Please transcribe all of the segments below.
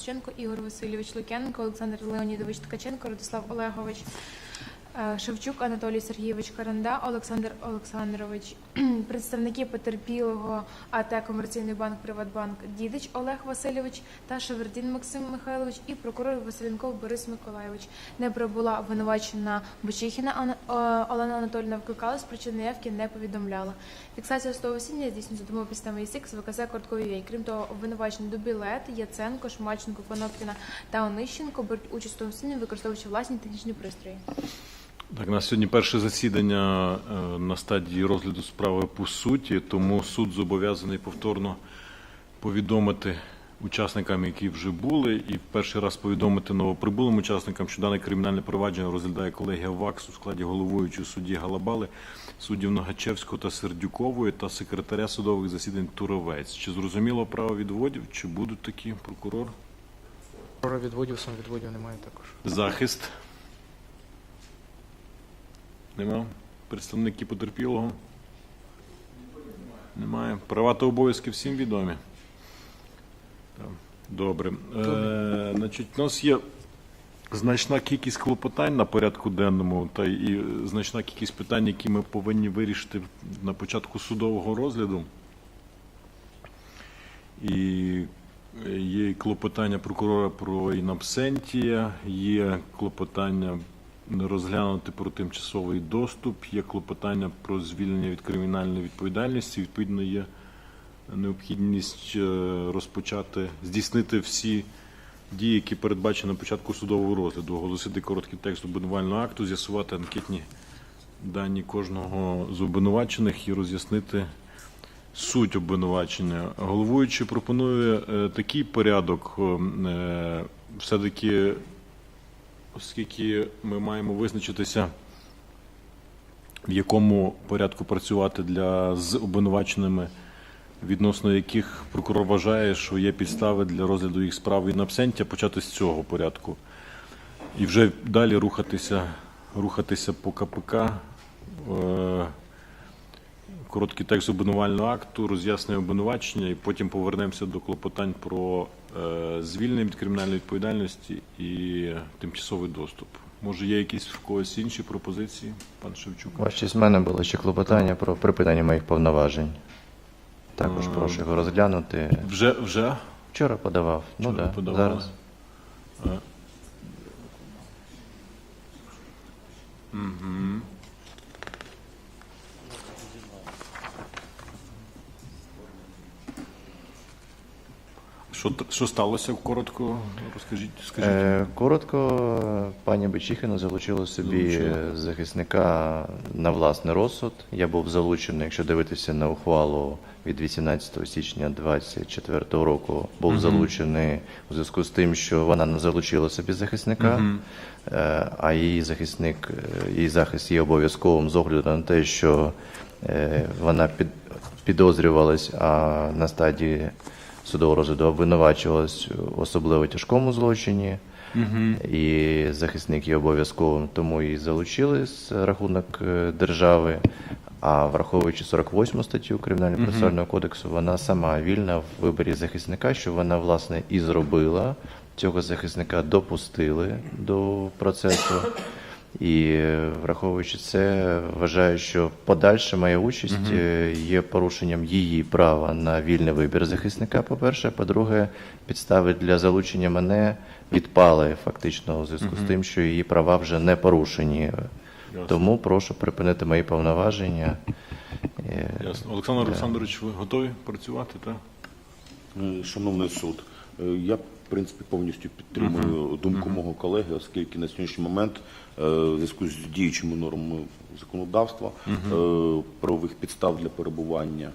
Костюченко, Ігор Васильович Лук'яненко, Олександр Леонідович Ткаченко, Радислав Олегович е, Шевчук, Анатолій Сергійович Каранда, Олександр Олександрович, представники потерпілого АТ Комерційний банк Приватбанк Дідич Олег Васильович та Шевердін Максим Михайлович і прокурор Василенков Борис Миколайович. Не прибула обвинувачена е, Олена Анатольовна викликала з причини неявки не повідомляла. Фіксація засідання здійснюється допомогою підстави ЄСИК з ВКЗ Вій. Крім того, обвинувачені Дубілет, Яценко, Шмаченко, Конопкіна та Онищенко беруть участь у засіданні, використовуючи власні технічні пристрої. Так, у нас сьогодні перше засідання е, на стадії розгляду справи по суті, тому суд зобов'язаний повторно повідомити учасникам, які вже були, і в перший раз повідомити новоприбулим учасникам, що дане кримінальне провадження розглядає колегія ВАКС у складі головуючого судді Галабали, суддів Ногачевського та Сердюкової та секретаря судових засідань Туровець. Чи зрозуміло право відводів, чи будуть такі прокурор? Про відводів, сам відводів немає також. Захист. Нема. Представники потерпілого. Немає. Права та обов'язки всім відомі. Добре. Е, значить, у нас є значна кількість клопотань на порядку денному, та і значна кількість питань, які ми повинні вирішити на початку судового розгляду. І є клопотання прокурора про інабсентія, є клопотання розглянути про тимчасовий доступ, є клопотання про звільнення від кримінальної відповідальності. Відповідно, є необхідність е, розпочати, здійснити всі дії, які передбачені на початку судового розгляду, оголосити короткий текст обвинувального акту, з'ясувати анкетні дані кожного з обвинувачених і роз'яснити суть обвинувачення. Головуючий пропонує е, такий порядок. е, Все-таки, оскільки ми маємо визначитися, в якому порядку працювати для з обвинуваченими, відносно яких прокурор вважає, що є підстави для розгляду їх справи in absentia, почати з цього порядку. І вже далі рухатися, рухатися по КПК. е, короткий текст обвинувального акту, роз'яснення обвинувачення, і потім повернемося до клопотань про звільнення від кримінальної відповідальності і тимчасовий доступ. Може, є якісь в когось інші пропозиції, пан Шевчук? Ваша честь, в мене було ще клопотання про припинення моїх повноважень. Також А. прошу його розглянути. Вже вже Вчора подавав. Ну Вчора так, да, подавали. зараз. Угу. Що, що сталося коротко? Розкажіть, скажіть. Е, коротко, пані Бичихіна залучила собі Залучила. захисника на власний розсуд. Я був залучений, якщо дивитися на ухвалу від 18 січня 2024 року, був залучений у зв'язку з тим, що вона не залучила собі захисника, е, а її захисник, е, її захист є обов'язковим з огляду на те, що е, вона під, підозрювалась, а на стадії судового розгляду обвинувачувалась у особливо тяжкому злочині, і захисник є обов'язковим, тому її залучили з рахунок е, держави. А враховуючи 48 статтю Кримінального процесуального кодексу, вона сама вільна в виборі захисника, що вона власне і зробила. Цього захисника допустили до процесу. І враховуючи це, вважаю, що подальша моя участь е, є порушенням її права на вільний вибір захисника. По-перше, по-друге, підстави для залучення мене відпали фактично у зв'язку з тим, що її права вже не порушені. Тому прошу припинити мої повноваження. Е, Ясно. Олександр Олександрович, ви готові працювати? Так? Е, Шановний суд, я в принципі повністю підтримую думку мого колеги, оскільки на сьогоднішній момент е, в зв'язку з діючими нормами законодавства е, правових підстав для перебування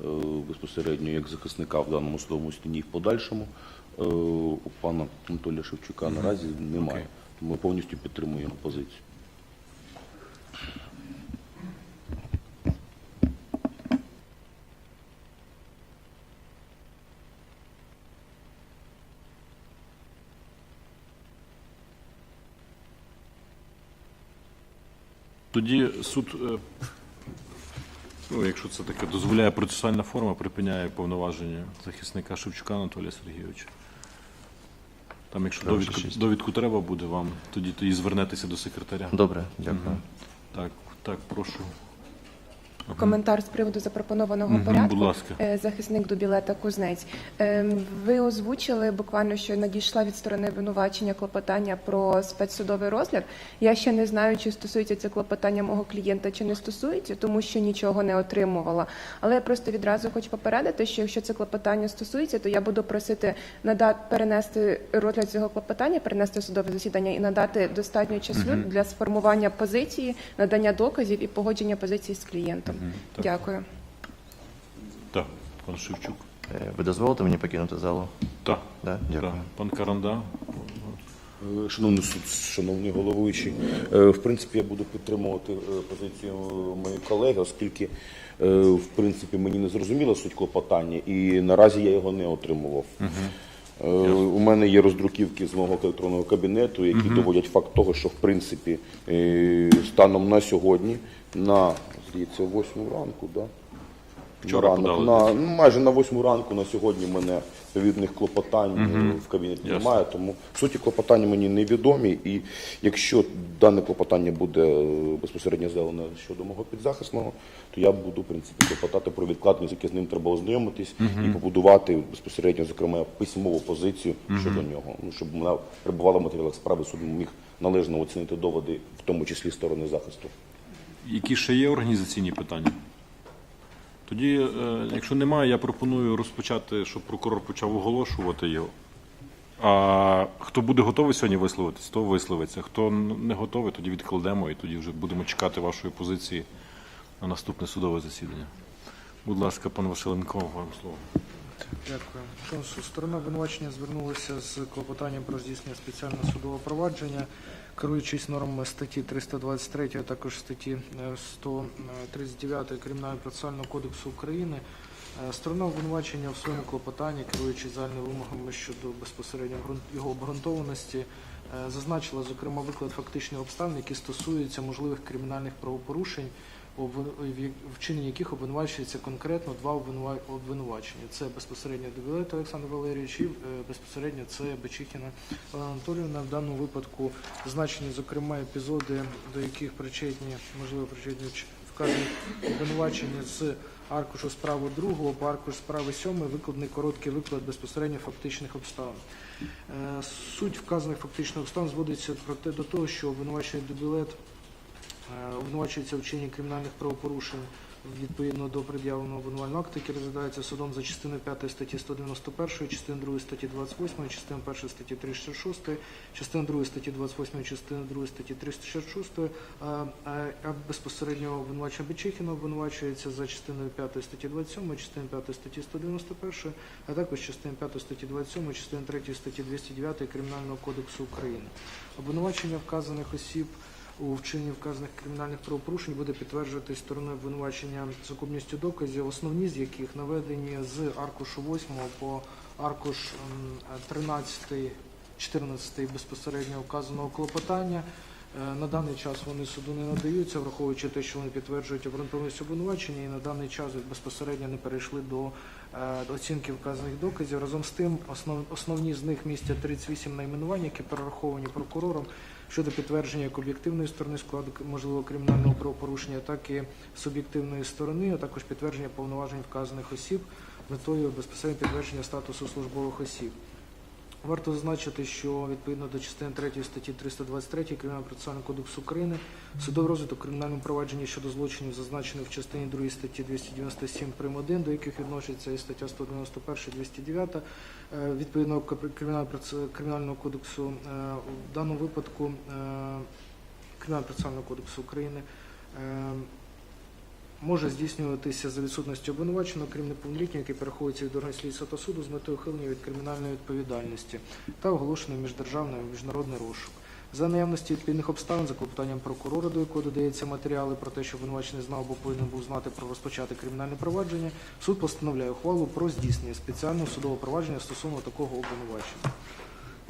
е, безпосередньо як захисника в даному судовому стіні і в подальшому е, у пана Анатолія Шевчука наразі немає. Тому ми повністю підтримуємо позицію. Тоді суд, е, ну, якщо це таке дозволяє процесуальна форма, припиняє повноваження захисника Шевчука Анатолія Сергійовича. Там, якщо довідку, довідку треба буде вам, тоді тоді звернетеся до секретаря. Добре, дякую. Так, так, прошу. Коментар з приводу запропонованого Мгм, порядку. будь ласка. Е, Захисник Дубілета Кузнець. Ем, Ви озвучили буквально, що надійшла від сторони обвинувачення клопотання про спецсудовий розгляд. Я ще не знаю, чи стосується це клопотання мого клієнта, чи не стосується, тому що нічого не отримувала. Але я просто відразу хочу попередити, що якщо це клопотання стосується, то я буду просити надати перенести розгляд цього клопотання, перенести судове засідання і надати достатньо часу для сформування позиції, надання доказів і погодження позиції з клієнтом. Так. Дякую. Так, пан Шевчук. Е, Ви дозволите мені покинути залу? Так, Да? Дякую. так. Пан Каранда. Е, Шановний суд, шановні головуючі, е, в принципі, я буду підтримувати е, позицію моєї колеги, оскільки, е, в принципі, мені не зрозуміла суть клопотання, і наразі я його не отримував. Е, У мене є роздруківки з мого електронного кабінету, які доводять факт того, що в принципі е, станом на сьогодні, на здається, 8 ранку, да? Вчора на ранок, подали. на, ну, майже на 8 ранку на сьогодні мене відповідних клопотань е, в кабінеті Ясно. немає, тому суті клопотання мені невідомі. І якщо дане клопотання буде е, безпосередньо зелене щодо мого підзахисного, то я буду в принципі клопотати про відкладність, яке з ним треба ознайомитись і побудувати безпосередньо, зокрема, письмову позицію щодо нього. Ну щоб вона перебувала в матеріалах справи, суд міг належно оцінити доводи, в тому числі сторони захисту. Які ще є організаційні питання? Тоді, е, якщо немає, я пропоную розпочати, щоб прокурор почав оголошувати його. А хто буде готовий сьогодні висловитись, то висловиться. Хто не готовий, тоді відкладемо і тоді вже будемо чекати вашої позиції на наступне судове засідання. Будь ласка, пан Василенко, вам слово. Дякую. Сторона обвинувачення звернулася з клопотанням про здійснення спеціального судового провадження, керуючись нормами статті 323, а також статті е, 139 Кримінального процесуального кодексу України. Е, Сторона обвинувачення в своєму клопотанні, керуючись загальними вимогами щодо безпосередньо його обґрунтованості, е, зазначила, зокрема, виклад фактичних обставин, які стосуються можливих кримінальних правопорушень, вчиненні яких обвинувачується конкретно два обвинувачення. Це безпосередньо Дубілет Олександр Валерійович і е, безпосередньо це Бечихіна Анатоліївна. В даному випадку зазначені, зокрема, епізоди, до яких причетні, можливо, причетні вказані обвинувачення з аркушу справи другого по аркуш справи сьомої викладений короткий виклад безпосередньо фактичних обставин. Е, Суть вказаних фактичних обставин зводиться про те до того, що обвинувачений Дубілет Е, обвинувачується в вчиненні кримінальних правопорушень відповідно до пред'явленого обвинувального акту, який розглядається судом за частиною 5 статті 191, частиною 2 статті 28, частиною 1 статті 366, частиною 2 статті 28, частиною 2 статті 366, а, а, а безпосередньо обвинувачення Бечихіна обвинувачується за частиною 5 статті 27, частиною 5 статті 191, а також частиною 5 статті 27, частиною 3 статті 209 Кримінального кодексу України. Обвинувачення вказаних осіб у вчиненні вказаних кримінальних правопорушень буде підтверджуватись стороною обвинувачення сукупністю доказів, основні з яких наведені з аркушу 8 по аркуш 13, 14 безпосередньо вказаного клопотання. Е, На даний час вони суду не надаються, враховуючи те, що вони підтверджують обґрунтованість обвинувачення, і на даний час безпосередньо не перейшли до е, оцінки вказаних доказів. Разом з тим, основ, основні з них містять 38 найменувань, які перераховані прокурором щодо підтвердження як об'єктивної сторони складу можливого кримінального правопорушення, так і суб'єктивної сторони, а також підтвердження повноважень вказаних осіб метою безпосередньо підтвердження статусу службових осіб. Варто зазначити, що відповідно до частини 3 статті 323 Кримінального процесуального кодексу України судовий розвиток у кримінальному провадженні щодо злочинів, зазначених в частині 2 статті 297 прим. 1, до яких відноситься і стаття 191 209 е, кримінального проце- кримінального кодексу е, в даному випадку е, Кримінального процесуального кодексу України. Може здійснюватися за відсутністю обвинуваченого, крім неповнолітнього, який переходиться від органів слідства та суду з метою ухилення від кримінальної відповідальності та оголошений міждержавний міжнародний розшук. За наявності відповідних обставин за клопотанням прокурора, до якого додається матеріали про те, що обвинувачений знав або повинен був знати про розпочати кримінальне провадження, суд постановляє ухвалу про здійснення спеціального судового провадження стосовно такого обвинувачення.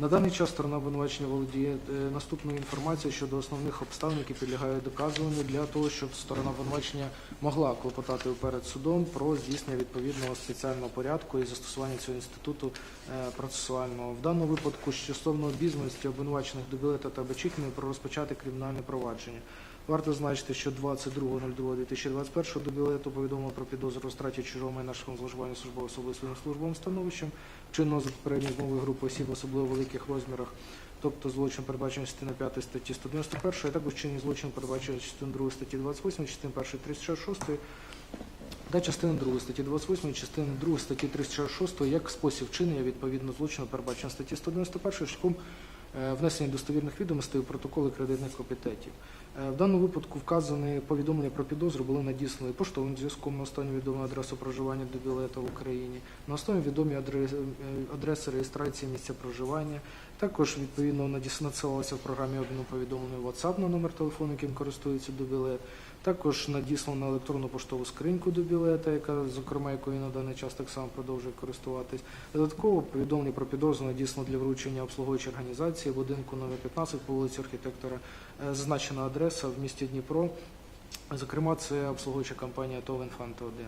На даний час сторона обвинувачення володіє е, наступною інформацією щодо основних обставин, які підлягають доказуванню для того, щоб сторона обвинувачення могла клопотати перед судом про здійснення відповідного спеціального порядку і застосування цього інституту е, процесуального. В даному випадку стосовно обізнаності обвинувачених до білета та Бечихіної про розпочати кримінальне провадження. Варто зазначити, що 22.02.2021 до білету повідомило про підозру у чужого майна шляхом зловживання службового особи своїм службовим становищем, вчиненого за попередньою змовою групи осіб в особливо великих розмірах, тобто злочин передбачений частиною 5 статті 191, а також вчинення злочин передбачений частиною 2 статті 28, частиною 1 36 та частини 2 статті 28, частини 2 статті 36 як спосіб вчинення відповідно злочину передбачено статті 191 шляхом е, внесення достовірних відомостей у протоколи кредитних комітетів. Е, В даному випадку вказані повідомлення про підозру були надіслані поштовим зв'язком на останню відому адресу проживання до білета в Україні, на основі відомі адреси, адреси реєстрації місця проживання. Також відповідно надіс- в програмі обміну повідомлень WhatsApp на номер телефону, яким користується до білет. Також надіслано електронну поштову скриньку до білета, яка зокрема якою на даний час так само продовжує користуватись. Додатково повідомлення про підозру надіслано для вручення обслуговуючої організації будинку номер 15 по вулиці архітектора. Е, Зазначена адреса в місті Дніпро. Зокрема, це обслуговуюча компанія ТОВ «Інфанта 1».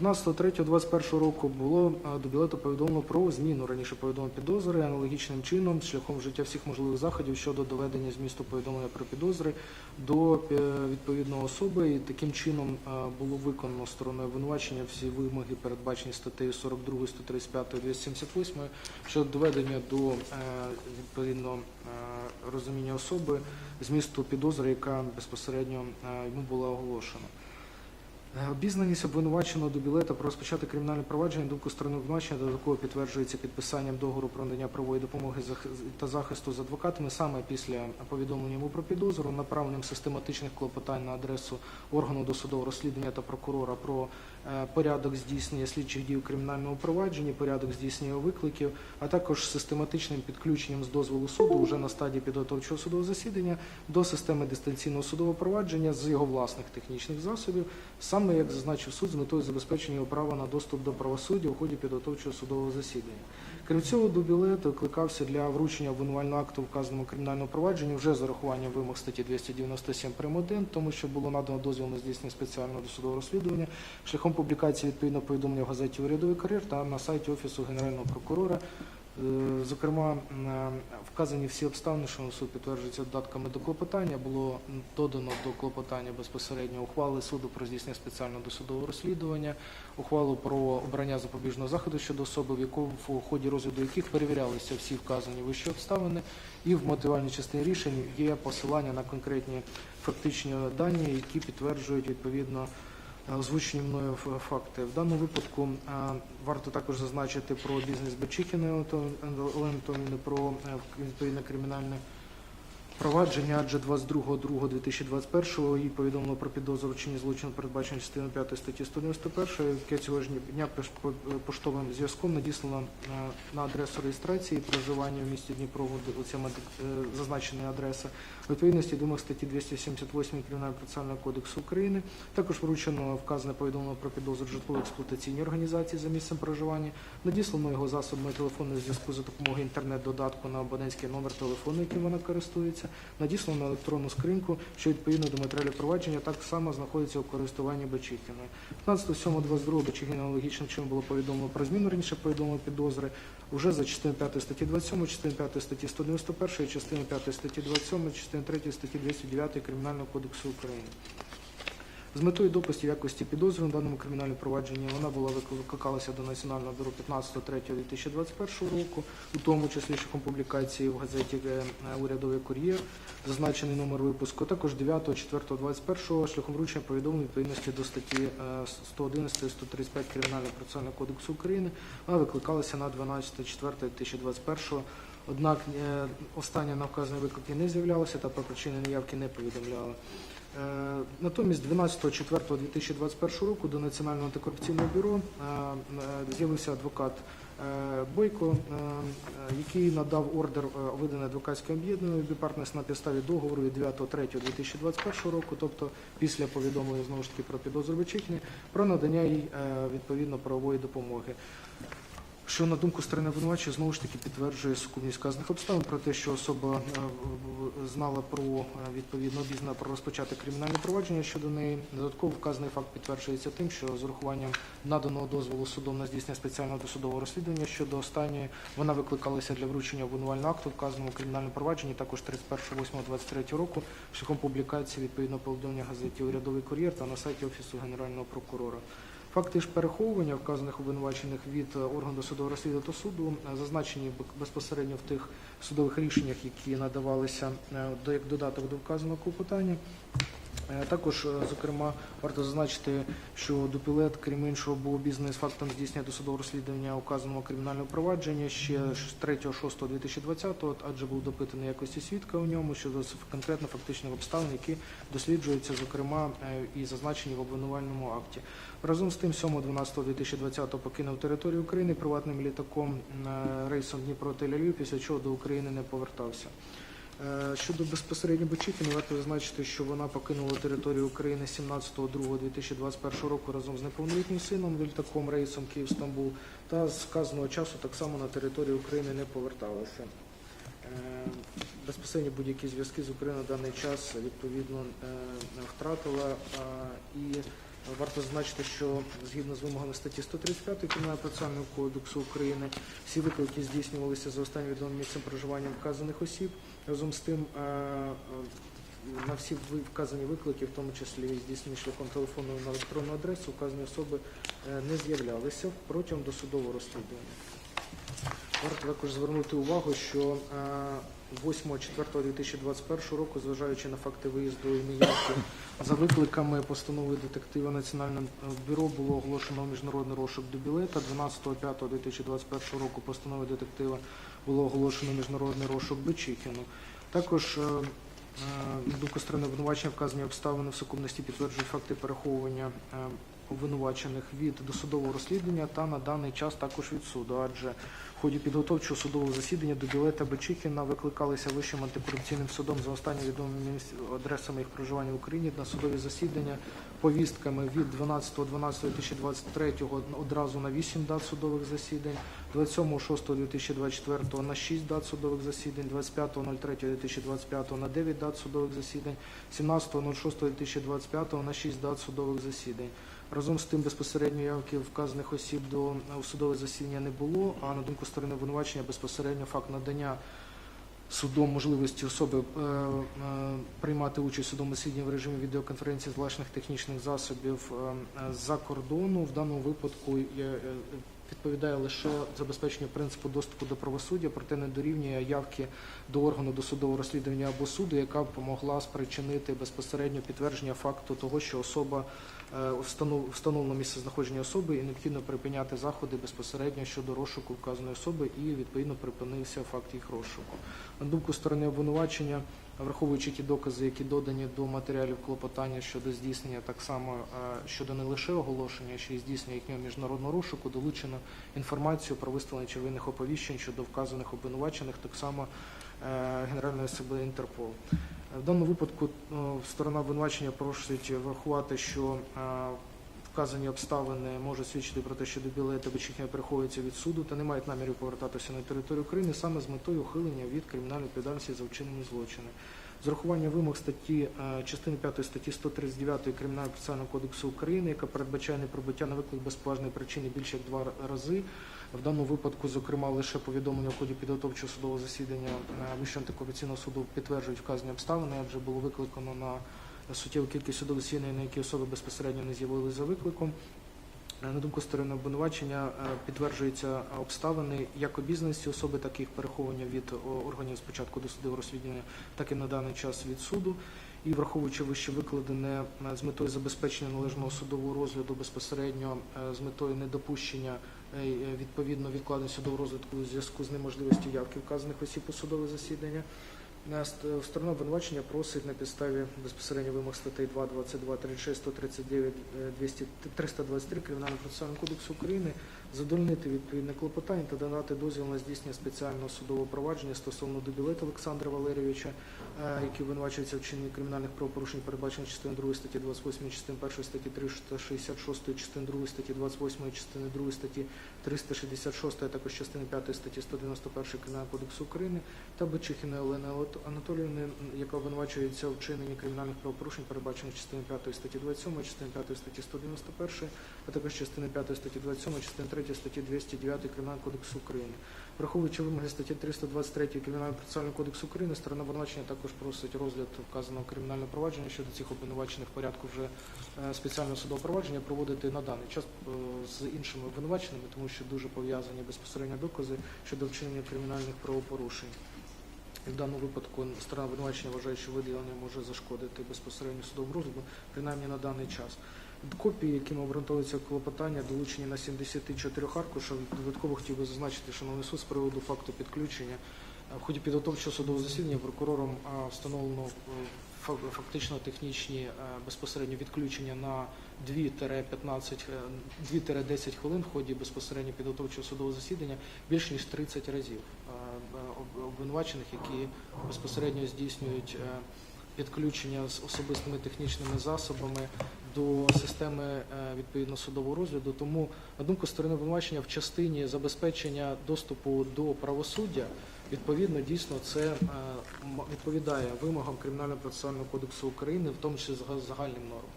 15.03.21 року було до білету повідомлено про зміну раніше повідомлення підозри аналогічним чином, шляхом вжиття всіх можливих заходів щодо доведення змісту повідомлення про підозри до е, відповідної особи. І таким чином було виконано стороною обвинувачення всі вимоги, передбачені статтею 42, 135, 278 щодо доведення до е, відповідно е, розуміння особи змісту підозри, яка безпосередньо йому була оголошена. Е, Обізнаність обвинуваченого до білета про розпочати кримінальне провадження думку сторони обвинувачення додатково підтверджується підписанням договору про надання правової допомоги та захисту з адвокатами саме після повідомлення йому про підозру, направленням систематичних клопотань на адресу органу досудового розслідування та прокурора про е, порядок здійснення слідчих дій у кримінальному провадженні, порядок здійснення викликів, а також систематичним підключенням з дозволу суду вже на стадії підготовчого судового засідання до системи дистанційного судового провадження з його власних технічних засобів, саме як зазначив суд з метою забезпечення його права на доступ до правосуддя у ході підготовчого судового засідання. Крім цього, до білету викликався для вручення обвинувального акту вказаному кримінальному провадженні вже з урахуванням вимог статті 297 прим. 1, тому що було надано дозвіл на здійснення спеціального досудового розслідування шляхом публікації відповідного повідомлення в газеті «Урядовий кар'єр» та на сайті Офісу Генерального прокурора. Е, Зокрема, е, вказані всі обставини, що суд підтверджується додатками до клопотання. Було додано до клопотання безпосередньо ухвали суду про здійснення спеціального досудового розслідування, ухвалу про обрання запобіжного заходу щодо особи, в якому в ході розгляду яких перевірялися всі вказані вищі обставини, і в мотивальній частині рішень є посилання на конкретні фактичні дані, які підтверджують відповідно озвучені мною факти. В даному випадку е, варто також зазначити про бізнес Бечихіної Олени Антонівни, про е, відповідне кримінальне провадження, адже 22.02.2021 їй повідомило про підозру вчинення злочину, передбачено частиною 5 статті 191, яке цього ж дня пош- по- поштовим зв'язком надіслано е, на адресу реєстрації проживання в місті Дніпро, оця е, зазначена адреса, у відповідності до вимог статті 278 Кримінального процесуального кодексу України. Також вручено вказане повідомлення про підозру житлово-експлуатаційній організації за місцем проживання. Надіслано його засобами телефонного зв'язку за допомогою інтернет-додатку на абонентський номер телефону, яким вона користується. Надіслано на електронну скриньку, що відповідно до матеріалів провадження так само знаходиться у користуванні Бечихіної. 15.07.22 Бечихіна аналогічним чином було повідомлено про зміну раніше повідомлено підозри уже за частиною 5 статті 27, частиною 5 статті 191, частиною 5 статті 27, частиною 3 статті 209 Кримінального кодексу України. З метою допусту якості підозри на даному кримінальному провадженні вона була викликалася до Національного бюро 15.03.2021 року, у тому числі шляхом публікації в газеті е, «Урядовий кур'єр», зазначений номер випуску, також 9.04.21 шляхом вручення повідомлень відповідності до статті е, 111 135 Кримінального процесуального кодексу України, вона викликалася на 12.04.2021 Однак е, остання на вказані виклики не з'являлася та про причини неявки не повідомляла. Е, Натомість 12.04.2021 року до Національного антикорупційного бюро е, е, з'явився адвокат Бойко, який надав ордер е, виданий адвокатським об'єднанням біпартнерс на підставі договору від 9.03.2021 року, тобто після повідомлення знову ж таки про підозру Вичихні, про надання їй відповідно правової допомоги. Що на думку сторони обвинувачення знову ж таки підтверджує сукупність вказаних обставин про те, що особа е, знала про е, відповідно обізнана про розпочати кримінальне провадження щодо неї. Додатково вказаний факт підтверджується тим, що з урахуванням наданого дозволу судом на здійснення спеціального досудового розслідування щодо останньої вона викликалася для вручення обвинувального акту вказаному кримінальному провадженні також 31.08.23 року шляхом публікації відповідного повідомлення газеті Урядовий кур'єр та на сайті Офісу Генерального прокурора. Факти ж переховування вказаних обвинувачених від е, органу досудового розслідування та суду е, зазначені безпосередньо в тих судових рішеннях, які надавалися е, як додаток до вказаного клопотання. Е, Також, е, зокрема, варто зазначити, що Дупілет, крім іншого, був обізнаний з фактом здійснення досудового розслідування указаного кримінального провадження ще 3.6.2020, адже був допитаний якості свідка у ньому щодо конкретно фактичних обставин, які досліджуються, зокрема, е, і зазначені в обвинувальному акті. Разом з тим, 7.12.2020 покинув територію України приватним літаком рейсом Дніпро Тель-Авів, після чого до України не повертався. Е, Щодо безпосередньо Бочикіна, варто зазначити, що вона покинула територію України 17.02.2021 року разом з неповнолітнім сином літаком рейсом Київ-Стамбул та з вказаного часу так само на територію України не поверталася. Е, Безпосередньо будь-які зв'язки з Україною на даний час відповідно е, втратила. І варто зазначити, що згідно з вимогами статті 135 Кримінального процесуального кодексу України всі виклики здійснювалися за останнім відомим місцем проживання вказаних осіб. Разом з тим на всі вказані виклики, в тому числі здійснені шляхом телефону на електронну адресу, вказані особи е, не з'являлися протягом досудового розслідування. Варто також звернути увагу, що е, 8.04.2021 року, зважаючи на факти виїзду і неявки за викликами постанови детектива Національного бюро було оголошено міжнародний розшук до білета. 12.05.2021 року постанови детектива було оголошено міжнародний розшук Бичихіну. Також е, е, думку сторони обвинувачення вказані обставини в сукупності підтверджують факти переховування е, обвинувачених від досудового розслідування та на даний час також від суду, адже в ході підготовчого судового засідання до Білета Бечихіна викликалися Вищим антикорупційним судом за останні відомими адресами їх проживання в Україні на судові засідання повістками від 12.12.2023 одразу на 8 дат судових засідань, 27.06.2024 на 6 дат судових засідань, 25.03.2025 на 9 дат судових засідань, 17.06.2025 на 6 дат судових засідань. Разом з тим безпосередньо явки вказаних осіб до е, судове засідання не було, а на думку сторони обвинувачення безпосередньо факт надання судом можливості особи е, е, приймати участь у судовому засіданні в режимі відеоконференції з власних технічних засобів е, е, з-за кордону в даному випадку е, відповідає лише забезпеченню принципу доступу до правосуддя, проте не дорівнює явки до органу досудового розслідування або суду, яка б могла спричинити безпосередньо підтвердження факту того, що особа встановлено місце знаходження особи і необхідно припиняти заходи безпосередньо щодо розшуку вказаної особи і відповідно припинився факт їх розшуку. На думку сторони обвинувачення, враховуючи ті докази, які додані до матеріалів клопотання щодо здійснення так само е, щодо не лише оголошення, ще й здійснення їхнього міжнародного розшуку, долучено інформацію про виставлення червоних оповіщень щодо вказаних обвинувачених, так само е, Генеральної СБ Інтерпол. В даному випадку е, сторона обвинувачення просить врахувати, що е, вказані обставини можуть свідчити про те, що до білета Бечихня переховується від суду та не мають намірів повертатися на територію України саме з метою ухилення від кримінальної відповідальності за вчинені злочини. З урахуванням вимог статті е, частини 5 статті 139 Кримінального процесуального кодексу України, яка передбачає неприбуття на виклик без поважної причини більше як два рази. В даному випадку, зокрема, лише повідомлення в ході підготовчого судового засідання е, Вищого антикорупційного суду підтверджують вказані обставини, адже було викликано на суттєву кількість судових засідань, на які особи безпосередньо не з'явилися за викликом. Е, На думку сторони обвинувачення е, підтверджуються обставини як обізнаності особи, так і їх переховування від органів спочатку досудового розслідування, так і на даний час від суду. І враховуючи вище викладене з метою забезпечення належного судового розгляду безпосередньо з метою недопущення відповідно відкладено судового розвитку у зв'язку з неможливістю явки вказаних осіб у судове засідання. Ст- Сторона обвинувачення просить на підставі безпосередньо вимог статей 2, 22, 36, 139, е, 200, 323 Кримінального процесуального кодексу України задовольнити відповідне клопотання та додати дозвіл на здійснення спеціального судового провадження стосовно Дубілета Олександра Валерійовича, е, який обвинувачується в вчиненні кримінальних правопорушень, передбачених частиною 2 статті 28, частини 1 статті 366, частини 2 статті 28, частини 2 статті 366, а також частини 5 статті 191 Кримінального кодексу України та Бичихіної Олени Анатоліївни, яка обвинувачується в вчиненні кримінальних правопорушень, передбачених частиною 5 статті 27, частини 5 статті 191, а також частини 5 статті 27, частини 3 статті 209 Кримінального кодексу України. Враховуючи вимоги статті 323 Кримінального процесуального кодексу України, сторона обвинувачення також просить розгляд вказаного кримінального провадження щодо цих обвинувачених порядку вже е, спеціального судового провадження проводити на даний час е, з іншими обвинуваченими, тому що дуже пов'язані безпосередньо докази щодо вчинення кримінальних правопорушень. І в даному випадку сторона обвинувачення вважає, що виділення може зашкодити безпосередньо судовому розгляду, принаймні на даний час. Копії, якими обґрунтовується клопотання, долучені на 74 аркушах. Додатково хотів би зазначити, шановний суд, з приводу факту підключення. Е, В ході підготовчого судового засідання прокурором е, встановлено е, фактично технічні безпосередньо відключення на 2-15, е, 2-10 хвилин в ході безпосередньо підготовчого судового засідання більш ніж 30 разів об- обвинувачених, які безпосередньо здійснюють підключення з особистими технічними засобами до системи е, відповідно судового розгляду. Тому, на думку сторони обвинувачення, в частині забезпечення доступу до правосуддя, відповідно, дійсно це е, відповідає вимогам Кримінального процесуального кодексу України, в тому числі зага- загальним нормам.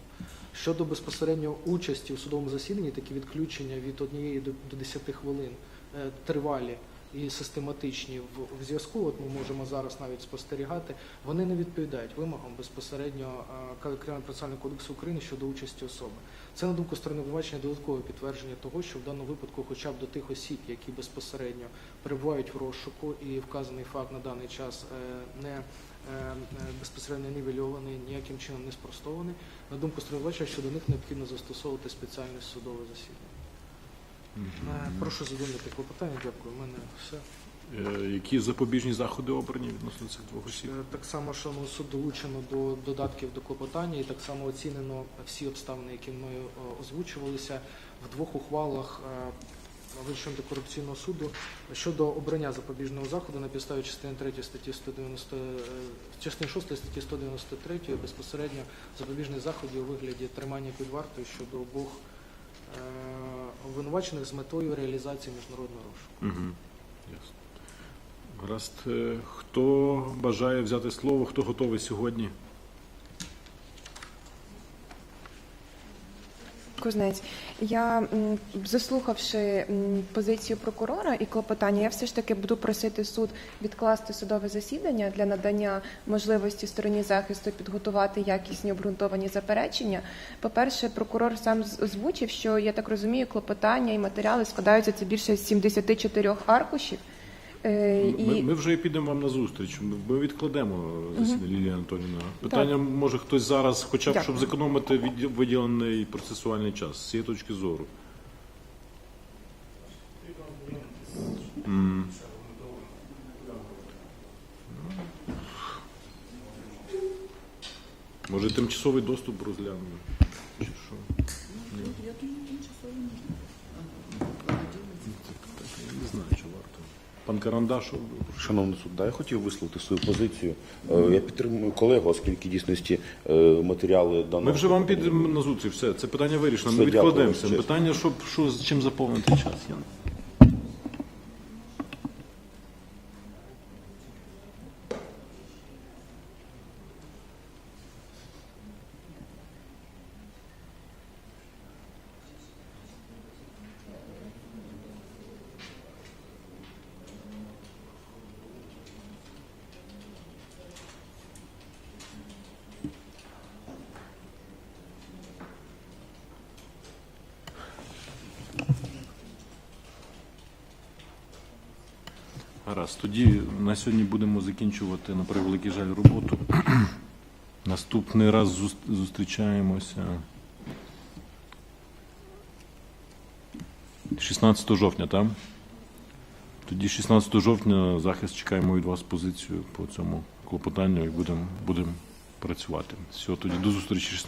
Щодо безпосередньо участі у судовому засіданні, такі відключення від однієї до до 10 хвилин е, тривалі і систематичні в, в зв'язку, от ми можемо зараз навіть спостерігати, вони не відповідають вимогам безпосередньо е, Кримінального процесуального кодексу України щодо участі особи. Це на думку сторони обвинувачення додаткове підтвердження того, що в даному випадку, хоча б до тих осіб, які безпосередньо перебувають в розшуку, і вказаний факт на даний час е, не е, безпосередньо нівельований, ніяким чином не спростований. На думку сторони обвинувачення, що до них необхідно застосовувати спеціальне судове засідання. Е, Прошу задовольнити клопотання. Дякую. У мене все. Е, Які запобіжні заходи обрані відносно цих двох осіб? Е, Так само, що ну, суд долучено до додатків до клопотання, і так само оцінено всі обставини, які мною озвучувалися в двох ухвалах Вищого антикорупційного суду щодо обрання запобіжного заходу на підставі частини 3 статті 190, е, частини 6 статті 193 безпосередньо запобіжних заходів у вигляді тримання під вартою щодо обох обвинувачених з метою реалізації міжнародного розшуку. Угу. Гаразд. Е, Хто бажає взяти слово, хто готовий сьогодні? Кузнець, я заслухавши позицію прокурора і клопотання, я все ж таки буду просити суд відкласти судове засідання для надання можливості стороні захисту підготувати якісні обґрунтовані заперечення. По-перше, прокурор сам озвучив, що я так розумію, клопотання і матеріали складаються це більше 74 аркушів. Е, Ми, ми вже підемо вам на зустріч. Ми- відкладемо засідання Лілія Анатолійовна. Питання може хтось зараз, хоча б щоб зекономити від- виділений процесуальний час з цієї точки зору. М. Може тимчасовий доступ розглянемо? Чи що? Ні. Я не знаю, чи варто. Пан Карандаш, Шановний суд, да, я хотів висловити свою позицію. Е, Я підтримую колегу, оскільки дійсності е, матеріали даного... Ми вже вам підемо на зустріч. Все, це питання вирішено. Ми відкладемося. Питання, щоб що чим заповнити час. Гаразд. Тоді на сьогодні будемо закінчувати на превеликий жаль роботу. Наступний раз зустрічаємося 16 жовтня, так? Тоді 16 жовтня захист чекаємо від вас позицію по цьому клопотання і будемо будем працювати. Все, тоді до зустрічі 16